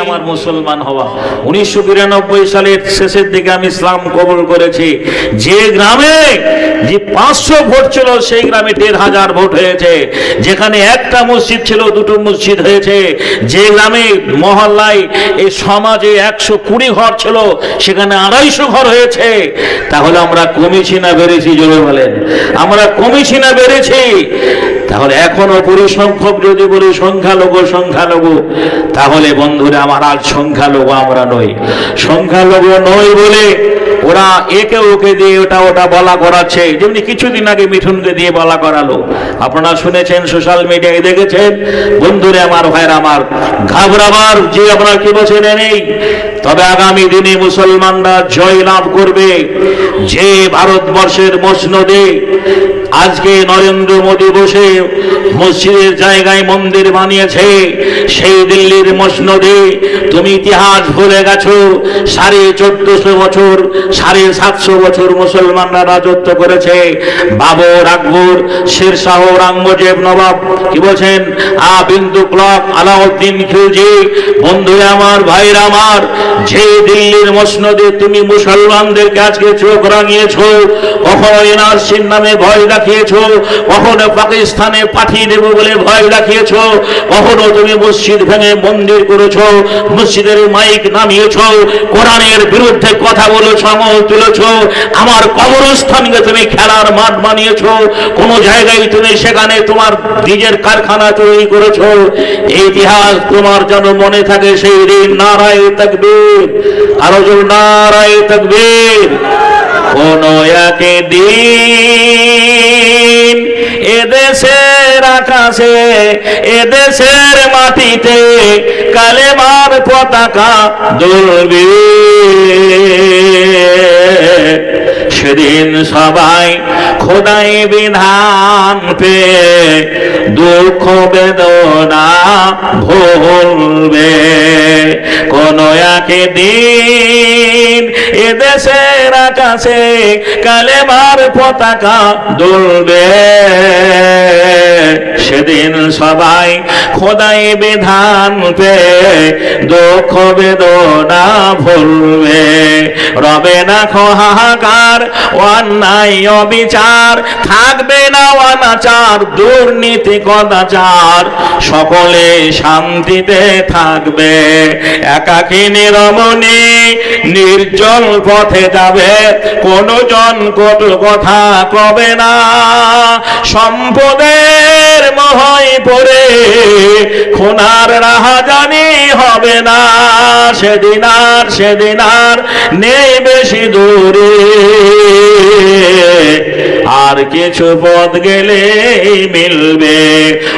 আমার মুসলমান হওয়া। উনিশশো বিরানব্বই সালের শেষের দিকে আমি ইসলাম কবুল করেছি। যে গ্রামে, যে পাঁচশো ভোট ছিল, সেই গ্রামে দেড় হাজার ভোট হয়েছে। যেখানে একটা মসজিদ ছিল, দুটো মসজিদ হয়েছে। যে গ্রামে, মহল্লায় এই সমাজে একশো কুড়ি ঘর ছিল, সেখানে আড়াইশো ঘর হয়েছে। তাহলে আমরা কমেছি না বেড়েছি, জোরে বলেন? আমরা কমেছি না বেড়েছি। তাহলে এখনও পরিসংখ্যক যদি বলি সংখ্যালঘু সংখ্যালঘু, তাহলে বন্ধুরা আমার আর সংখ্যালঘু আমরা নই। সংখ্যালঘু নই বলে ওরা একে ওকে দিয়ে ওটা ওটা বলা করাচ্ছে। যেমনি কিছুদিন আগে মিঠুনকে দিয়ে বলা করালো। আপনারা শুনেছেন সোশ্যাল মিডিয়ায় দেখেছেন? বন্ধুরে আমার ভাইয়ের আমার ঘাবড়াবার যে আপনারা কি বলছেন নেই, তবে আগামী দিনে মুসলমানরা জয় লাভ করবে। যে ভারতবর্ষের মসনদে আজকে নরেন্দ্র মোদী বসে মসজিদের জায়গায় মন্দির বানিয়েছে। সেই দিল্লির মসনদে তুমি ইতিহাস ভুলে গেছো, সাড়ে চোদ্দশো বছর, সাড়ে সাতশো বছর মুসলমানরা রাজত্ব করেছে। বাবর, আকবর শাহ আঙ্গজেব নবাব, কি বলছেন? আ, বিন্দু ক্লক আলাউদ্দিন খিলজি, বন্ধুরা আমার, ভাইরা আমার, যে দিল্লির মসনদে তুমি মুসলমানদেরকে আজকে চোখ রাঙিয়েছো, কখনো এনআরসির নামে ভয় দেখিয়েছো, কখনো পাকিস্তানে পাঠিয়ে দেবো বলে ভয় দেখিয়েছো, কখনো তুমি মসজিদ ভেঙে মন্দির করেছ, মসজিদের মাইক নামিয়েছো, কোরআনের বিরুদ্ধে কথা বলেছ, আমল তুলেছো, আমার কবরস্থানকে তুমি খেলার মাঠ বানিয়েছো, কোন জায়গায় তুমি সেখানে তোমার নিজের কারখানা তৈরি করেছ, ইতিহাস তোমার যেন মনে থাকে সেই দিন, নারায় তকবীর, আরও নারায় তকবীর। কোন একে দিন এদেশের আকাশে, এদেশের মাটিতে কালেমার পতাকা দুলবে সেদিন সবাই খোদাই বিধান পে দুঃখ বেদনা ভুলবে। কোন একে দিন এদেশের আকাশে কালেমার পতাকা দুলবে। সেদিন সবাই খোদাই বিধান পে, দুঃখ বেদনা ভুলবে। রবে না হাহাকার, অন্যায় অবিচার, থাকবে না অনাচার, দুর্নীতি কদাচার, সকলে শান্তিতে থাকবে। একাকী নিরমণি নির্জল পথে যাবে কোন জন কটু কথা কবে না। সম্পদের মহাই পড়ে রাহা জানি হবে না। সেদিন আর সেদিন আর নেই বেশি দূরে। আর কিছু পথ গেলে মিলবে।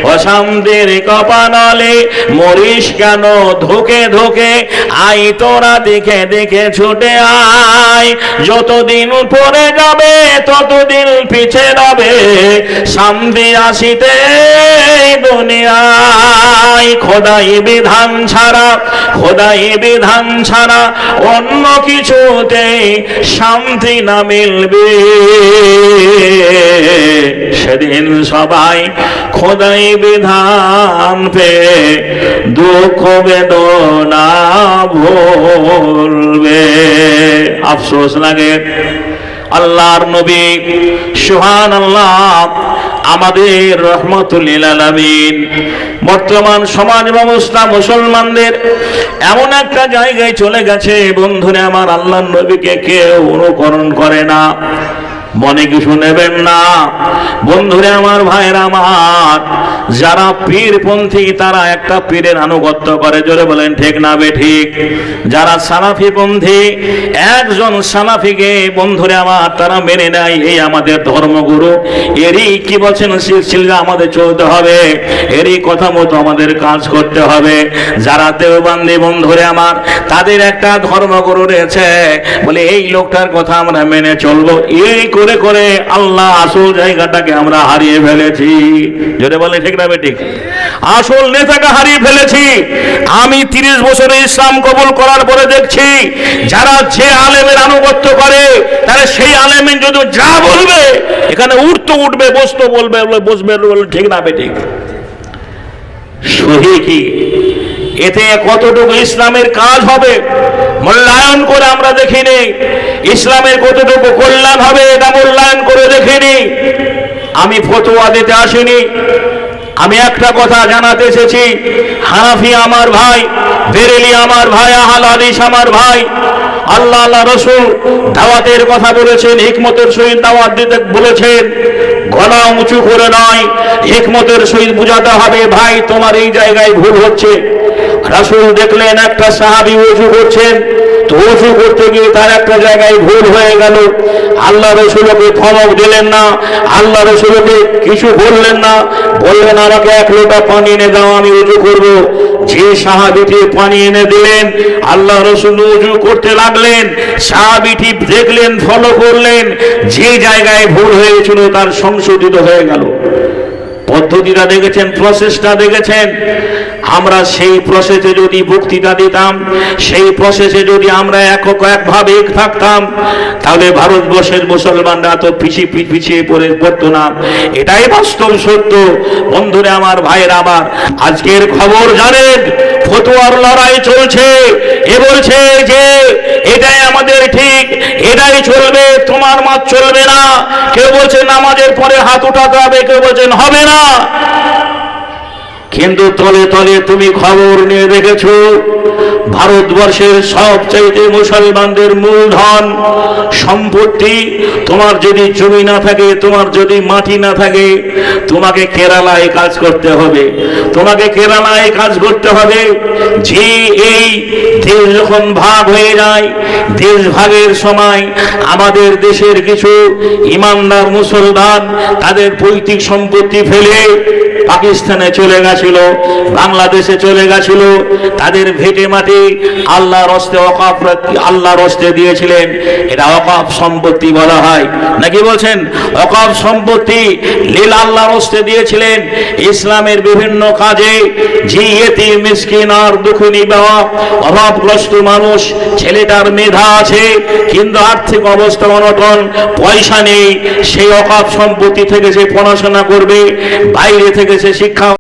অশান্তির কপানলে মরিস কেন? ধোকে ধোকে আই তোরা দেখে দেখে ছুটে আয়। যতদিন পরে যাবে, ততদিন পিছে রবে। শান্তি আসিতে দুনিয়ায় খোদাই বিধান ছাড়া খোদাই বিধান ছাড়া অন্য কিছুতে শান্তি না মিলবে। সেদিন সবাই খোদাই বিধান পে দুঃখ বেদনা ভুলবে। আফসোস লাগে। আল্লাহর নবী সুহান আল্লাহ আমাদের রহমতুল বর্তমান সমাজ ব্যবস্থা মুসলমানদের এমন একটা জায়গায় চলে গেছে, বন্ধুরা, আমার আল্লাহ নবীকে কেউ অনুকরণ করে না। মনে কিছু নেবেন না। বন্ধুরে আমার, ভাইয়ের আমার, যারা পীরপন্থী, তারা একটা পীরের আনুগত্য করে। জোরে বলেন, ঠিক না বে ঠিক? যারা সালাফি পন্থী একজন সালাফিকে, বন্ধুরে আমার, তারা মেনে নেয়, এই আমাদের ধর্মগুরু। এরই কি বলছেন, সিলসিলা আমাদের চলতে হবে। এরই কথা মতো আমাদের কাজ করতে হবে। যারা দেওবান্দি, বন্ধুরে আমার, তাদের একটা ধর্মগুরু রয়েছে। বলে, এই লোকটার কথা আমরা মেনে চলবো। এই করে করে আল্লাহ আসল জায়গাটাকে আমরা হারিয়ে ফেলেছি। যদি বলে ঠিক না ঠিক আসল নেতাকে হারিয়ে ফেলেছি। আমি তিরিশ বছরে ইসলাম কবুল করার পরে দেখছি, যারা যে আলেমের আনুগত্য করে, তারা সেই আলেমের যদি যা বলবে, এখানে উঠতে উঠবে, বসতে বলবে বলে বসবে ঠিক না ঠিক সহি কি? এতে কতটুকু ইসলামের কাজ হবে? মূল্যায়ন করে আমরা দেখিনি। ইসলামের কতটুকু কল্যাণ হবে এটা মূল্যায়ন করে দেখিনি। আমি ফতোয়া দিতে আসিনি। আমি একটা কথা জানাতে এসেছি। হানাফি আমার ভাই, বেরেলি আমার ভাই, আহাল হাদিস আমার ভাই, আল্লাহ আল্লাহ রসুল দাওয়াতের কথা বলেছেন, হিকমতের সহিত দাওয়াত দিতে বলেছেন। গলা উঁচু করে নয়, হিকমতের সহিত বুঝাতে হবে, ভাই, তোমার এই জায়গায় ভুল হচ্ছে। রাসুল দেখলেন একটা সাহাবি উঁচু করছেন, তো উঁচু করতে গিয়ে তার একটা জায়গায় ভুল হয়ে গেল। আল্লাহ রসুলকে ধমক দিলেন না, আল্লাহ রসুলকে কিছু বললেন না, বললেন, আমাকে এক লোটা পানি এনে দাও, আমি উঁচু করব। যে সাহাবিটি পানি এনে দিলেন, আল্লাহ রসুল উঁচু করতে লাগলেন। সাহাবিটি দেখলেন, ফলো করলেন, যে জায়গায় ভুল হয়েছিল তার সংশোধিত হয়ে গেল। পদ্ধতিটা দেখেছেন, প্রসেসটা দেখেছেন। আমরা সেই প্রসেসে যদি বক্তৃতা দিতাম, সেই প্রসেসে যদি আমরা একক একভাবে এক থাকতাম, তাহলে ভারতবর্ষের মুসলমানরা তো পিছিয়ে পিছিয়ে পড়ে পড়তো না। এটাই বাস্তব সত্য। বন্ধুরে আমার, ভাইয়ের আমার, আজকের খবর জানেন, ফতুয়ার লড়াই চলছে। এ বলছে যে, এটাই আমাদের ঠিক, এটাই চলবে, তোমার মত চলবে না। কেউ বলছে নামাজের পরে হাত উঠাতে হবে, কেউ বলছেন হবে না। কিন্তু তলে তলে তুমি খবর নিয়ে দেখেছ, ভারতবর্ষের সবচাইতে মুসলমানদের মূলধন, সম্পত্তি, তোমার যদি জমি না থাকে, তোমার যদি মাটি না থাকে, তোমাকে কেরালায় কাজ করতে হবে। তোমাকে কেরালায় কাজ করতে হবে। যে এই দেশ যখন ভাগ হয়ে যায়, দেশ ভাগের সময় আমাদের দেশের কিছু ইমানদার মুসলমান, তাদের পৈতৃক সম্পত্তি ফেলে পাকিস্তানে চলে গেছিল, বাংলাদেশে চলে গেছিল, তাদের ভেটে মাটি আল্লাহর হস্তে অকাপ আল্লাহর হস্তে দিয়েছিলেন। এটা অকাপ সম্পত্তি বলা হয়। নাকি বলছেন অকাপ সম্পত্তি লীল আল্লাহর হস্তে দিয়েছিলেন। ইসলামের বিভিন্ন কাজে এতি মিসকিন আর দুঃখী বাবা, অভাবগ্রস্ত মানুষ, ছেলেটার মেধা আছে, কিন্তু আর্থিক অবস্থা অনটন, পয়সা নেই, সেই অকাপ সম্পত্তি থেকে সে পড়াশোনা করবে, বাইরে থেকে সে শিক্ষা